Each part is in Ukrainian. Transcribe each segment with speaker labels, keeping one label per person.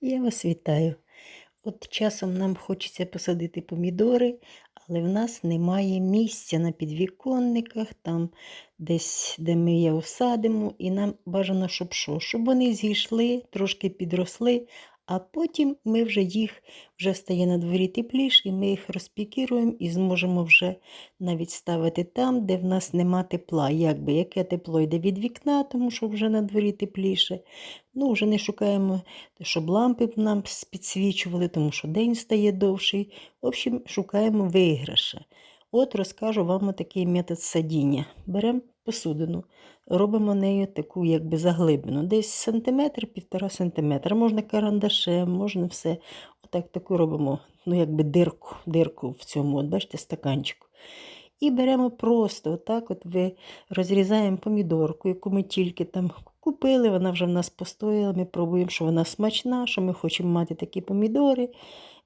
Speaker 1: Я вас вітаю. От часом нам хочеться посадити помідори, але в нас немає місця на підвіконниках, там десь, де ми їх осадимо, і нам бажано, щоб що? Щоб вони зійшли, трошки підросли, а потім ми вже їх вже стає на дворі тепліше, і ми їх розпікіруємо і зможемо вже навіть ставити там, де в нас нема тепла. Якби яке тепло йде від вікна, тому що вже на дворі тепліше. Ну, вже не шукаємо, щоб лампи нам підсвічували, тому що день стає довший. В общем, шукаємо виграша. От розкажу вам такий метод садіння. Беремо посудину, робимо нею таку якби заглибину. Десь сантиметр, півтора сантиметра. Можна карандашем, можна все. Отак таку робимо, ну якби дирку, дирку в цьому, от бачите, стаканчику. І беремо просто отак от ви розрізаємо помідорку, яку ми тільки там купили, вона вже в нас постояла, ми пробуємо, що вона смачна, що ми хочемо мати такі помідори.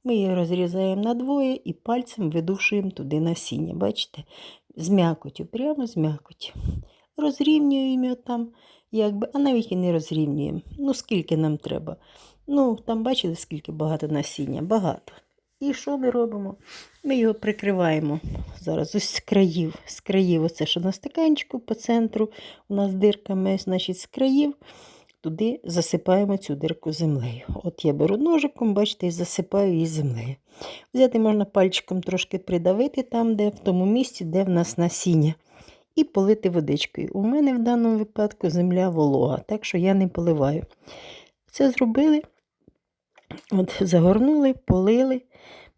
Speaker 1: Ми її розрізаємо на двоє і пальцем видушуємо туди насіння. Бачите? З м'якотю, прямо з м'якотю. Розрівнюємо там, якби, а навіть і не розрівнюємо. Ну, скільки нам треба. Ну, там бачили, скільки багато насіння? Багато. І що ми робимо? Ми його прикриваємо зараз ось з країв. З країв, оце що на стаканчику по центру у нас дирками, значить, з країв туди засипаємо цю дирку землею. От я беру ножиком, бачите, і засипаю її землею. Взяти можна пальчиком трошки придавити там, де в тому місці, де в нас насіння, і полити водичкою. У мене в даному випадку земля волога, так що я не поливаю. Це зробили, от загорнули, полили.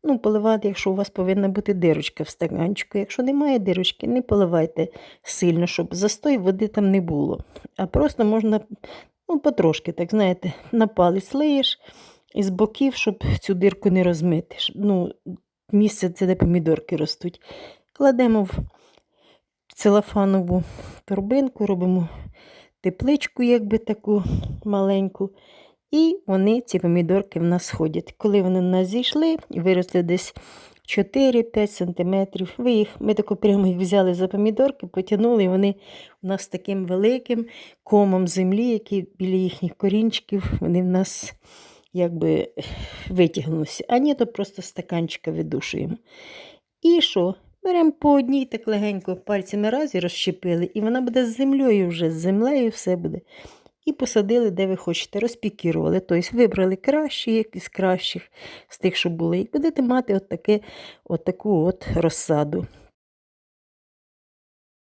Speaker 1: Ну, поливати, якщо у вас повинна бути дирочка в стаканчику. Якщо немає дирочки, не поливайте сильно, щоб застой води там не було. А просто можна ну, потрошки, так знаєте, на палець лиєш із боків, щоб цю дирку не розмити. Ну, Місце це де помідорки ростуть. Кладемо в целофанову торбинку, робимо тепличку, якби таку маленьку. І вони, ці помідорки, в нас ходять. Коли вони в нас зійшли виросли десь 4-5 см, ви їх, ми тако прямо їх взяли за помідорки, потягнули, і вони у нас таким великим комом землі, який біля їхніх корінчиків, вони в нас якби витягнулися. А ні, то просто стаканчика видушуємо. І що? Беремо по одній так легенько пальцями раз розщепили, і вона буде з землею вже, з землею все буде і посадили, де ви хочете, розпікірували. Тобто вибрали кращі, якісь кращих з тих, що були, і будете мати от, таке, от таку от розсаду.